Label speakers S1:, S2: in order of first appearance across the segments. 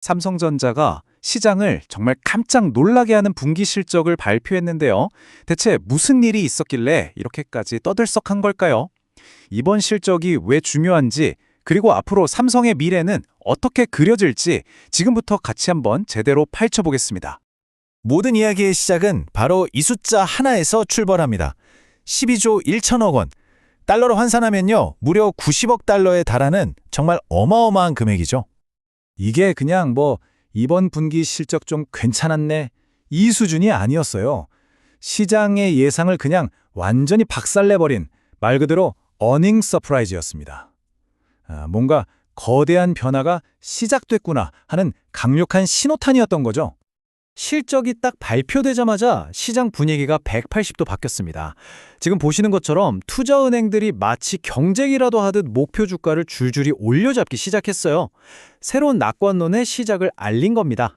S1: 삼성전자가 시장을 정말 깜짝 놀라게 하는 분기 실적을 발표했는데요. 대체 무슨 일이 있었길래 이렇게까지 떠들썩한 걸까요? 이번 실적이 왜 중요한지, 그리고 앞으로 삼성의 미래는 어떻게 그려질지 지금부터 같이 한번 제대로 파헤쳐보겠습니다.
S2: 모든 이야기의 시작은 바로 이 숫자 하나에서 출발합니다. 12조 1천억 원. 달러로 환산하면요, 무려 90억 달러에 달하는 정말 어마어마한 금액이죠.
S1: 이게 그냥 뭐 이번 분기 실적 좀 괜찮았네 이 수준이 아니었어요. 시장의 예상을 그냥 완전히 박살내버린 말 그대로 어닝 서프라이즈였습니다. 아, 뭔가 거대한 변화가 시작됐구나 하는 강력한 신호탄이었던 거죠. 실적이 딱 발표되자마자 시장 분위기가 180도 바뀌었습니다. 지금 보시는 것처럼 투자은행들이 마치 경쟁이라도 하듯 목표 주가를 줄줄이 올려잡기 시작했어요. 새로운 낙관론의 시작을 알린 겁니다.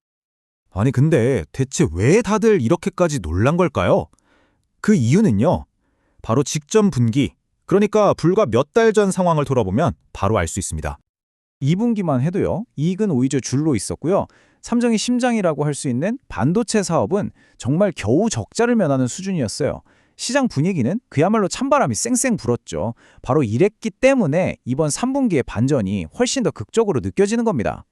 S2: 아니 근데 대체 왜 다들 이렇게까지 놀란 걸까요? 그 이유는요. 바로 직전 분기, 그러니까 불과 몇 달 전 상황을 돌아보면 바로 알 수 있습니다.
S1: 2분기만 해도요. 이익은 오히려 줄로 있었고요. 삼성의 심장이라고 할 수 있는 반도체 사업은 정말 겨우 적자를 면하는 수준이었어요. 시장 분위기는 그야말로 찬바람이 쌩쌩 불었죠. 바로 이랬기 때문에 이번 3분기의 반전이 훨씬 더 극적으로 느껴지는 겁니다.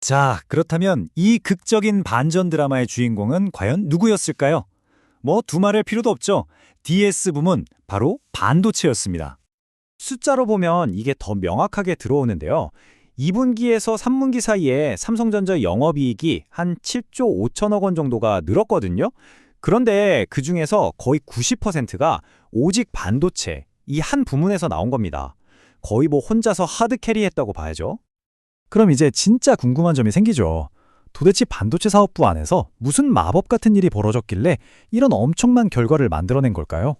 S2: 자, 그렇다면 이 극적인 반전 드라마의 주인공은 과연 누구였을까요? 뭐 두말할 필요도 없죠. DS 부문 바로 반도체였습니다.
S1: 숫자로 보면 이게 더 명확하게 들어오는데요. 2분기에서 3분기 사이에 삼성전자 영업이익이 한 7조 5천억 원 정도가 늘었거든요. 그런데 그 중에서 거의 90%가 오직 반도체, 이 한 부문에서 나온 겁니다. 거의 뭐 혼자서 하드 캐리 했다고 봐야죠. 그럼 이제 진짜 궁금한 점이 생기죠. 도대체 반도체 사업부 안에서 무슨 마법 같은 일이 벌어졌길래 이런 엄청난 결과를 만들어낸 걸까요?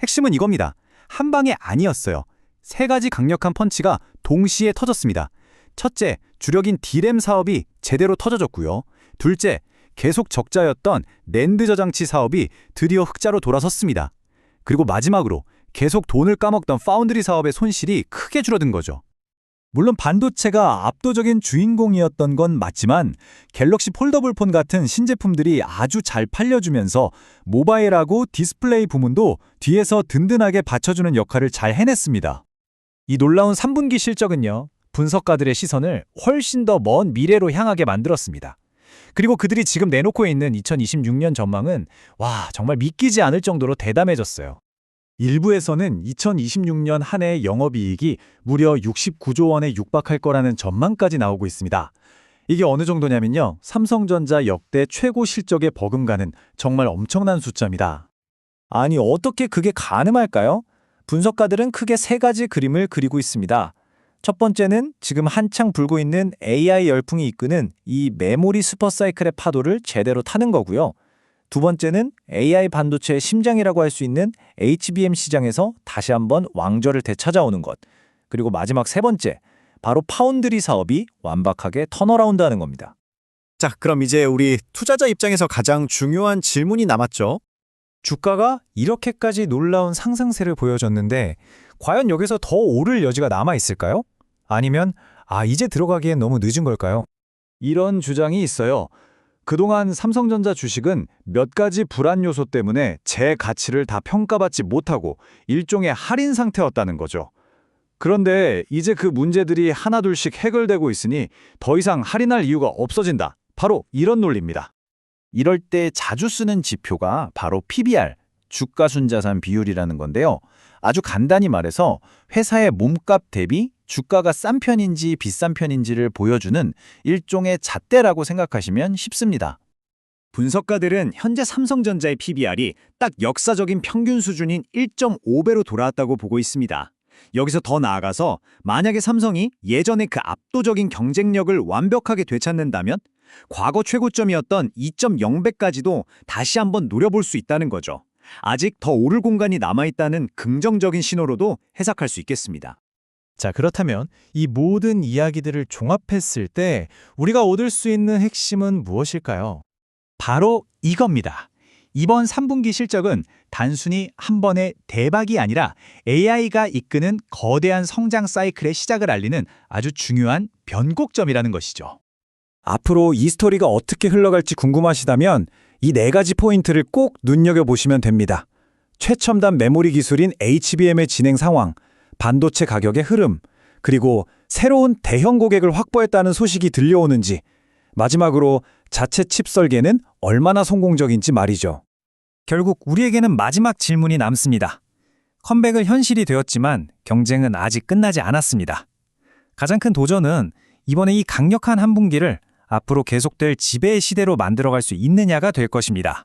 S1: 핵심은 이겁니다. 한 방에 아니었어요. 세 가지 강력한 펀치가 동시에 터졌습니다. 첫째, 주력인 디램 사업이 제대로 터져졌고요. 둘째, 계속 적자였던 낸드 저장치 사업이 드디어 흑자로 돌아섰습니다. 그리고 마지막으로 계속 돈을 까먹던 파운드리 사업의 손실이 크게 줄어든 거죠. 물론 반도체가 압도적인 주인공이었던 건 맞지만 갤럭시 폴더블 폰 같은 신제품들이 아주 잘 팔려주면서 모바일하고 디스플레이 부문도 뒤에서 든든하게 받쳐주는 역할을 잘 해냈습니다. 이 놀라운 3분기 실적은요, 분석가들의 시선을 훨씬 더 먼 미래로 향하게 만들었습니다. 그리고 그들이 지금 내놓고 있는 2026년 전망은 와, 정말 믿기지 않을 정도로 대담해졌어요. 일부에서는 2026년 한해 영업이익이 무려 69조 원에 육박할 거라는 전망까지 나오고 있습니다. 이게 어느 정도냐면요. 삼성전자 역대 최고 실적에 버금가는 정말 엄청난 숫자입니다. 아니, 어떻게 그게 가능할까요? 분석가들은 크게 세 가지 그림을 그리고 있습니다. 첫 번째는 지금 한창 불고 있는 AI 열풍이 이끄는 이 메모리 슈퍼사이클의 파도를 제대로 타는 거고요. 두 번째는 AI 반도체의 심장이라고 할 수 있는 HBM 시장에서 다시 한번 왕좌를 되찾아오는 것. 그리고 마지막 세 번째, 바로 파운드리 사업이 완박하게 턴어라운드하는 겁니다.
S2: 자, 그럼 이제 우리 투자자 입장에서 가장 중요한 질문이 남았죠.
S1: 주가가 이렇게까지 놀라운 상승세를 보여줬는데 과연 여기서 더 오를 여지가 남아 있을까요? 아니면 아 이제 들어가기엔 너무 늦은 걸까요? 이런 주장이 있어요. 그동안 삼성전자 주식은 몇 가지 불안 요소 때문에 제 가치를 다 평가받지 못하고 일종의 할인 상태였다는 거죠. 그런데 이제 그 문제들이 하나둘씩 해결되고 있으니 더 이상 할인할 이유가 없어진다. 바로 이런 논리입니다. 이럴 때 자주 쓰는 지표가 바로 PBR, 주가순자산 비율이라는 건데요. 아주 간단히 말해서 회사의 몸값 대비 주가가 싼 편인지 비싼 편인지를 보여주는 일종의 잣대라고 생각하시면 쉽습니다. 분석가들은 현재 삼성전자의 PBR이 딱 역사적인 평균 수준인 1.5배로 돌아왔다고 보고 있습니다. 여기서 더 나아가서 만약에 삼성이 예전의 그 압도적인 경쟁력을 완벽하게 되찾는다면 과거 최고점이었던 2.0배까지도 다시 한번 노려볼 수 있다는 거죠. 아직 더 오를 공간이 남아있다는 긍정적인 신호로도 해석할 수 있겠습니다. 자, 그렇다면 이 모든 이야기들을 종합했을 때 우리가 얻을 수 있는 핵심은 무엇일까요? 바로 이겁니다. 이번 3분기 실적은 단순히 한 번의 대박이 아니라 AI가 이끄는 거대한 성장 사이클의 시작을 알리는 아주 중요한 변곡점이라는 것이죠. 앞으로 이 스토리가 어떻게 흘러갈지 궁금하시다면 이 네 가지 포인트를 꼭 눈여겨보시면 됩니다. 최첨단 메모리 기술인 HBM의 진행 상황, 반도체 가격의 흐름, 그리고 새로운 대형 고객을 확보했다는 소식이 들려오는지, 마지막으로 자체 칩 설계는 얼마나 성공적인지 말이죠. 결국 우리에게는 마지막 질문이 남습니다. 컴백은 현실이 되었지만 경쟁은 아직 끝나지 않았습니다. 가장 큰 도전은 이번에 이 강력한 한 분기를 앞으로 계속될 지배의 시대로 만들어갈 수 있느냐가 될 것입니다.